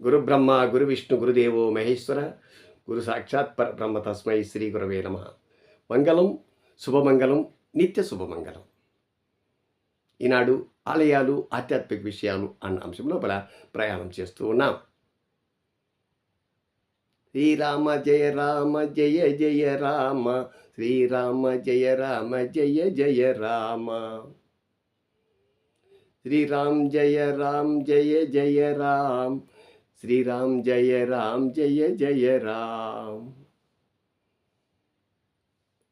గురు బ్రహ్మ గురు విష్ణు గురుదేవో మహేశ్వర గురు సాక్షాత్ పరబ్రహ్మ తస్మై శ్రీ గురవే నమ. మంగళం శుభమంగళం నిత్య శుభమంగళం. ఈనాడు ఆలయాలు ఆధ్యాత్మిక విషయాలు అన్న అంశం లోపల ప్రయాణం చేస్తూ ఉన్నాం. శ్రీరామ జయ రామ జయ జయ రామ శ్రీరామ జయ రామ జయ జయ రామ. శ్రీరామ్ జయ రామ్ జయ జయ రామ్ శ్రీరామ్ జయ రామ్ జయ జయ రామ్.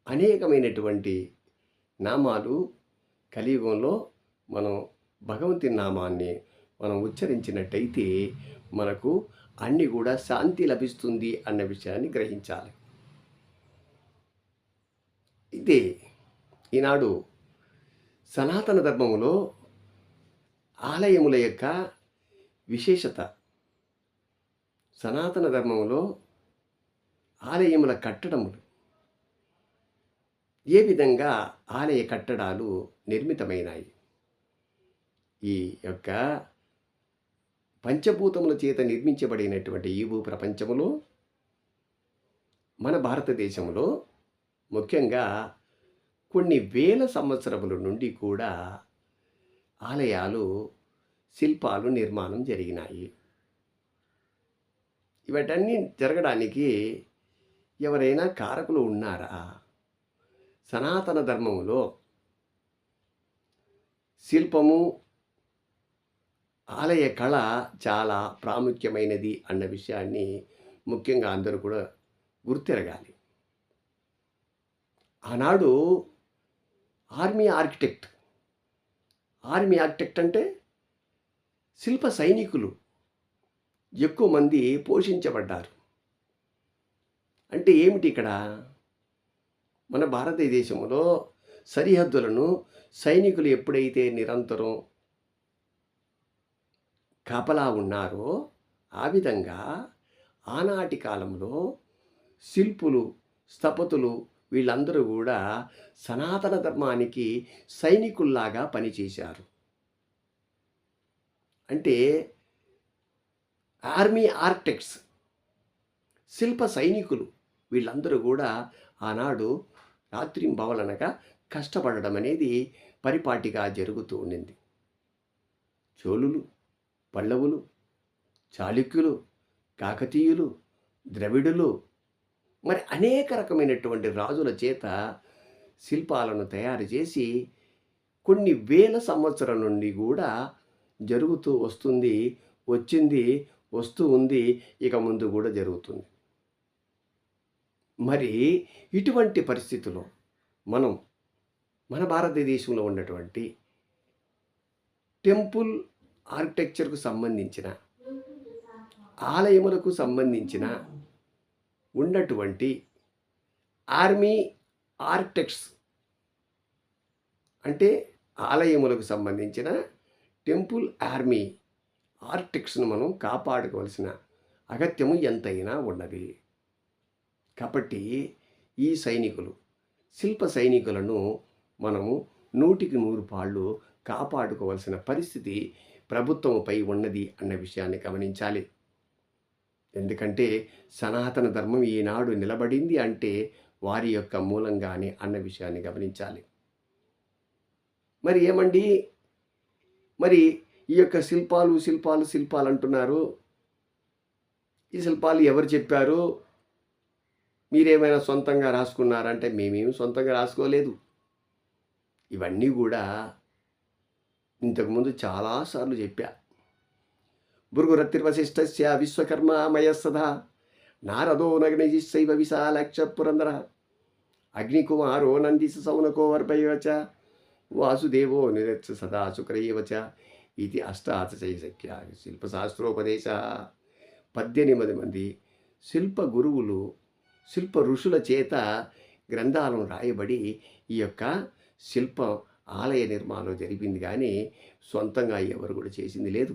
అనేకమైనటువంటి నామాలు కలియుగంలో మనం భగవంతి నామాన్ని మనం ఉచ్చరించినట్టయితే మనకు అన్నీ కూడా శాంతి లభిస్తుంది అన్న విషయాన్ని గ్రహించాలి. ఇదే ఈనాడు సనాతన ధర్మములో ఆలయముల యొక్క విశేషత సనాతన ధర్మంలో ఆలయముల కట్టడములు. ఏ విధంగా ఆలయ కట్టడాలు నిర్మితమైనాయి? ఈ యొక్క పంచభూతముల చేత నిర్మించబడినటువంటి ఈ భూ ప్రపంచములో మన భారతదేశంలో ముఖ్యంగా కొన్ని వేల సంవత్సరముల నుండి కూడా ఆలయాలు శిల్పాలు నిర్మాణం జరిగినాయి. ఇవన్నీ జరగడానికి ఎవరైనా కారకులు ఉన్నారా? సనాతన ధర్మములో శిల్పము ఆలయ కళ చాలా ప్రాముఖ్యమైనది అన్న విషయాన్ని ముఖ్యంగా అందరూ కూడా గుర్తెరగాలి. ఆనాడు ఆర్మీ ఆర్కిటెక్ట్. ఆర్మీ ఆర్కిటెక్ట్ అంటే శిల్ప సైనికులు. ఎక్కువ మంది పోషించబడ్డారు. అంటే ఏమిటి ఇక్కడ? మన భారతదేశంలో సరిహద్దులను సైనికులు ఎప్పుడైతే నిరంతరం కాపలా ఉన్నారో ఆ విధంగా ఆనాటి కాలంలో శిల్పులు స్థపతులు వీళ్ళందరూ కూడా సనాతన ధర్మానికి సైనికుల్లాగా పనిచేశారు. అంటే ఆర్మీ ఆర్కిటెక్ట్స్ శిల్ప సైనికులు వీళ్ళందరూ కూడా ఆనాడు రాత్రింబవలనగా కష్టపడడం అనేది పరిపాటిగా జరుగుతూ ఉండింది. చోళులు పల్లవులు చాళుక్యులు కాకతీయులు ద్రవిడులు మరి అనేక రకమైనటువంటి రాజుల చేత శిల్పాలను తయారు చేసి కొన్ని వేల సంవత్సరాల నుండి కూడా జరుగుతూ వస్తుంది వచ్చింది వస్తూ ఉంది ఇక ముందు కూడా జరుగుతుంది. మరి ఇటువంటి పరిస్థితుల్లో మనం మన భారతదేశంలో ఉన్నటువంటి టెంపుల్ ఆర్కిటెక్చర్కు సంబంధించిన ఆలయములకు సంబంధించిన ఉన్నటువంటి ఆర్మీ ఆర్కిటెక్ట్స్ అంటే ఆలయములకు సంబంధించిన టెంపుల్ ఆర్మీ ఆర్టిక్స్ను మనం కాపాడుకోవాల్సిన అగత్యము ఎంతైనా ఉన్నది. కాబట్టి ఈ సైనికులు శిల్ప సైనికులను మనము నూటికి నూరు పాళ్ళు కాపాడుకోవాల్సిన పరిస్థితి ప్రభుత్వంపై ఉన్నది అన్న విషయాన్ని గమనించాలి. ఎందుకంటే సనాతన ధర్మం ఈనాడు నిలబడింది అంటే వారి యొక్క మూలంగానే అన్న విషయాన్ని గమనించాలి. మరి ఏమండి? మరి ఈ యొక్క శిల్పాలు శిల్పాలు శిల్పాలు అంటున్నారు. ఈ శిల్పాలు ఎవరు చెప్పారు? మీరేమైనా సొంతంగా రాసుకున్నారంటే మేమేమి సొంతంగా రాసుకోలేదు. ఇవన్నీ కూడా ఇంతకుముందు చాలాసార్లు చెప్పా. భృగురతిర్వశిష్టస్య విశ్వకర్మ మయస్సదా నారదో నగ్నజిశైవ విశాలక్ష పురందర అగ్నికుమారో నందిస సౌనకో వర్భయవచ వాసుదేవో నిరచ్చ సదా శుక్రయేవచ ఇది అష్టాదశైశక్య శిల్పశాస్త్రోపదేశ పద్దెనిమిది మంది శిల్ప గురువులు శిల్ప ఋషుల చేత గ్రంథాలను రాయబడి ఈ యొక్క శిల్ప ఆలయ నిర్మాణం జరిపింది కానీ సొంతంగా ఎవరు కూడా చేసింది లేదు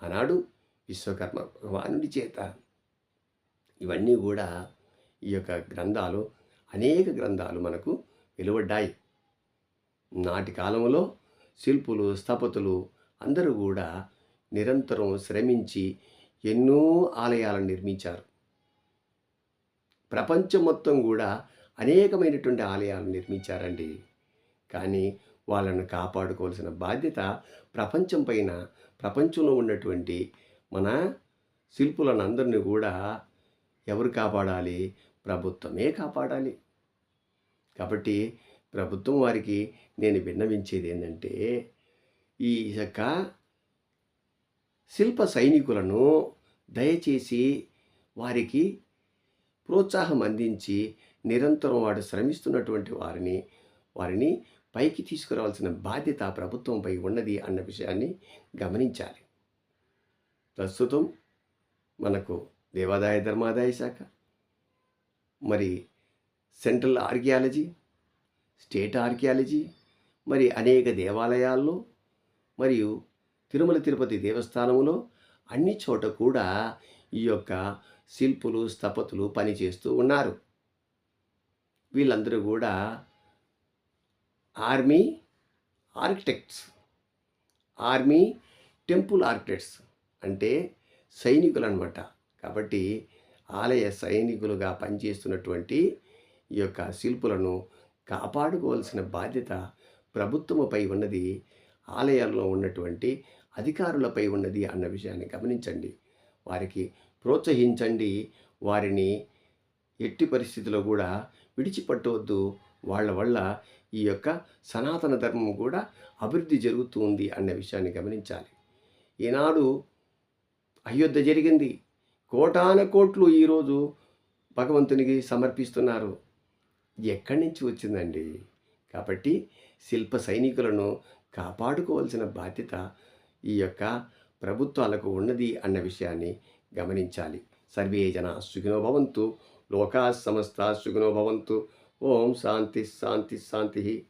ఆనాడు విశ్వకర్మ భగవానుడి చేత ఇవన్నీ కూడా ఈ యొక్క గ్రంథాలు అనేక గ్రంథాలు మనకు వెలువడ్డాయి నాటి కాలంలో శిల్పులు స్థపతులు అందరూ కూడా నిరంతరం శ్రమించి ఎన్నో ఆలయాలను నిర్మించారు. ప్రపంచం మొత్తం కూడా అనేకమైనటువంటి ఆలయాలను నిర్మించారండి. కానీ వాళ్ళను కాపాడుకోవాల్సిన బాధ్యత ప్రపంచం పైన ప్రపంచంలో ఉన్నటువంటి మన శిల్పులను అందరినీ కూడా ఎవరు కాపాడాలి? ప్రభుత్వమే కాపాడాలి. కాబట్టి ప్రభుత్వం వారికి నేను విన్నవించేది ఏంటంటే ఈ యొక్క శిల్ప సైనికులను దయచేసి వారికి ప్రోత్సాహం అందించి నిరంతరం వాడు శ్రమిస్తున్నటువంటి వారిని వారిని పైకి తీసుకురావాల్సిన బాధ్యత ప్రభుత్వంపై ఉన్నది అన్న విషయాన్ని గమనించాలి. ప్రస్తుతం మనకు దేవాదాయ ధర్మాదాయ శాఖ మరి సెంట్రల్ ఆర్కియాలజీ స్టేట్ ఆర్కియాలజీ మరి అనేక దేవాలయాల్లో మరియు తిరుమల తిరుపతి దేవస్థానంలో అన్ని చోట కూడా ఈ యొక్క శిల్పులు స్థపతులు పనిచేస్తూ ఉన్నారు. వీళ్ళందరూ కూడా army architects. Army temple architects అంటే సైనికులు అనమాట కాబట్టి ఆలయ సైనికులుగా పనిచేస్తున్నటువంటి ఈ యొక్క శిల్పులను కాపాడుకోవాల్సిన బాధ్యత ప్రభుత్వముపై ఉన్నది ఆలయాల్లో ఉన్నటువంటి అధికారులపై ఉన్నది అన్న విషయాన్ని గమనించండి. వారికి ప్రోత్సహించండి. వారిని ఎట్టి పరిస్థితిలో కూడా విడిచిపట్టవద్దు. వాళ్ళ వల్ల ఈ యొక్క సనాతన ధర్మం కూడా అభివృద్ధి జరుగుతుంది అన్న విషయాన్ని గమనించాలి. ఈనాడు అయోధ్య జరిగింది. కోటాన కోట్లు ఈరోజు భగవంతునికి సమర్పిస్తున్నారు. ఎక్కడి నుంచి వచ్చిందండి? కాబట్టి శిల్ప సైనికులను కాపాడుకోవాల్సిన బాధ్యత ఈ యొక్క ప్రభుత్వాలకు ఉన్నది అన్న విషయాన్ని గమనించాలి. సర్వే జన సుఖినోభవంతు లోకా సమస్త సుఖినోభవంతు ఓం శాంతి శాంతి శాంతి.